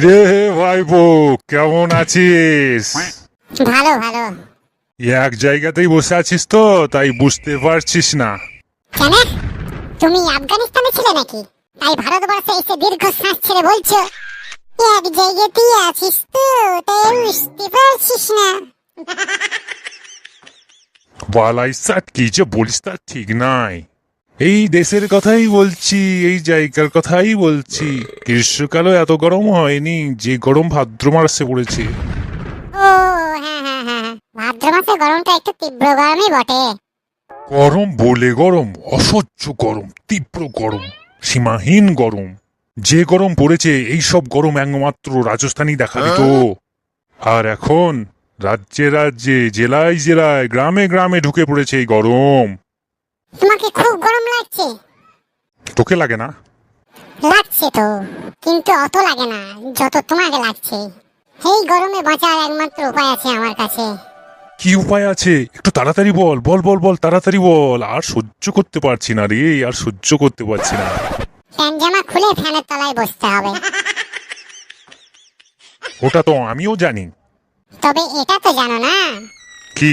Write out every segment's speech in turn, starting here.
কিরে ভাইপো কেমন আছিস? ভালো ভালো। এক জায়গাতেই বসে আছিস তো তাই বুঝতে পারছিস না। কেন? তুমি আফগানিস্তানে ছিলে নাকি? তাই ভারতবর্ষে এসে দীর্ঘ শ্বাস ছেড়ে বলছো এক জায়গাতেই আছিস তো তাই বুঝতে পারছিস না। বালাই কি যে বলিস তা ঠিক নাই। এই দেশের কথাই বলছি এই জায়গার কথাই বলছি। গ্রীষ্মকালও এত গরম হয়নি যে গরম ভাদ্র মাসে পড়েছে। ও হ্যাঁ হ্যাঁ হ্যাঁ ভাদ্র মাসে গরমটা একটু তীব্র গরমই বটে। গরম বলে গরম অসহ্য গরম তীব্র গরম সীমাহীন গরম। যে গরম পড়েছে এই সব গরম একমাত্র রাজস্থানই দেখা দিত আর এখন রাজ্যে রাজ্যে জেলায় জেলায় গ্রামে গ্রামে ঢুকে পড়েছে এই গরম। তোমাকে খুব গরম লাগছে? তোকে লাগে না? লাগছে তো কিন্তু অত লাগে না যত তোমাকে লাগছে। এই গরমে বাঁচার একমাত্র উপায় আছে আমার কাছে। কি উপায় আছে? একটু তাড়াতাড়ি বল বল বল বল তাড়াতাড়ি বল। আর সহ্য করতে পারছি না রে আর সহ্য করতে পারছি না। প্যান্ট জামা খুলে ফ্যানের তলায় বসতে হবে। ওটা তো আমিও জানি। তবে এটা তো জানো না? কি?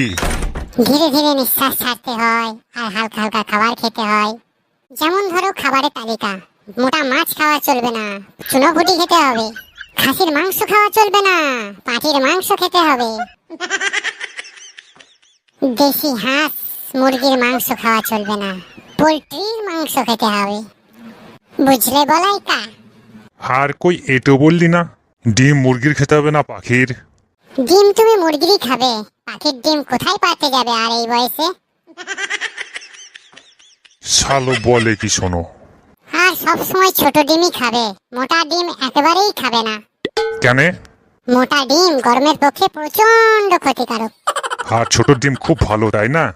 ধীরে ধীরে নিঃশ্বাস ছাড়তে হয় আর হালকা হালকা খাবার খেতে হয়। যেমন ধরো খাবারের তালিকা মোটা মাছ খাওয়া চলবে না চুনোপুটি খেতে হবে খাসির মাংস খাওয়া চলবে না পাটির মাংস খেতে হবে। দেশি হাঁস মুরগির মাংস খাওয়া চলবে না পোলট্রির মাংস খেতে হবে। বুঝলে বলাই কা আর কই এটো বললি না ডিম মুরগির খেতে হবে না পাখির? ডিম তুমি মুরগিরই খাবে পাখির ডিম কোথায় পাতে যাবে আর এই বয়সে? শালো বলে কি শোনো? আর সব সময় ছোট ডিমই খাবে। মোটা ডিম একেবারেই খাবে না। কেন? মোটা ডিম গরমের পক্ষে প্রচণ্ড ক্ষতিকারক। আর ছোট ডিম খুব ভালো তাই না?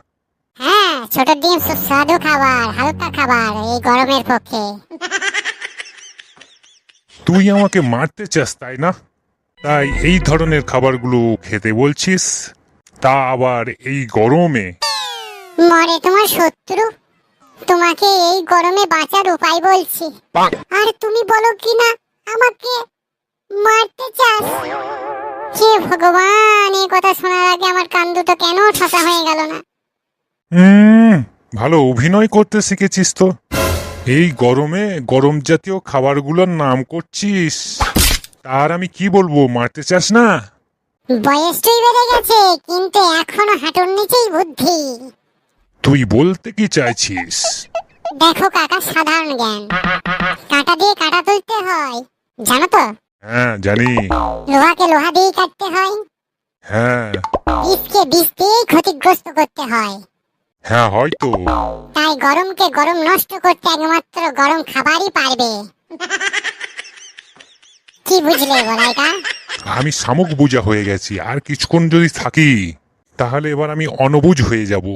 হ্যাঁ ছোট ডিম সুস্বাদু খাবার হালকা খাবার এই গরমের পক্ষে। তুই আমাকে মারতে চাস তাই না? তাই এই ধরনের খাবারগুলো খেতে বলছিস। তা আবার এই গরমে? মরে তোমার শত্রু? তোমাকে এই গরমে বাঁচার উপায় বলছি। আর তুমি বলো কি না আমাকে মারতে চাস? হে ভগবান এই কথা শোনার আগে আমার কান দুটো কেন ঠসা হয়ে গেল না? হুম ভালো অভিনয় করতে শিখেছিস তো। এই গরমে গরম জাতীয় খাবারগুলোর নাম করছিস। তার আমি কি বলব মারতে চাস না? বয়সটাই বেড়ে গেছে কিন্তু এখনও হাঁটুর নিচেই বুদ্ধি। তুই বলতে কি চাইছিস? দেখো কাকা সাধারণ জ্ঞান। কাঁটা দিয়ে কাঁটা তুলতে হয় জানো তো? হ্যাঁ জানি। লোহাকে লোহা দিয়ে কাটতে হয়। হ্যাঁ। বিষকে বিষ দিয়েই ক্ষতিগ্রস্ত করতে হয়। হ্যাঁ হয়তো। তাই গরমকে গরম নষ্ট করতে একমাত্র গরম খাবারই পারবে। কি বুঝলে বলাইটা আমি শামুক বুঝা হয়ে গেছি আর কিছুক্ষণ যদি থাকি তাহলে এবার আমি অনবুজ হয়ে যাব।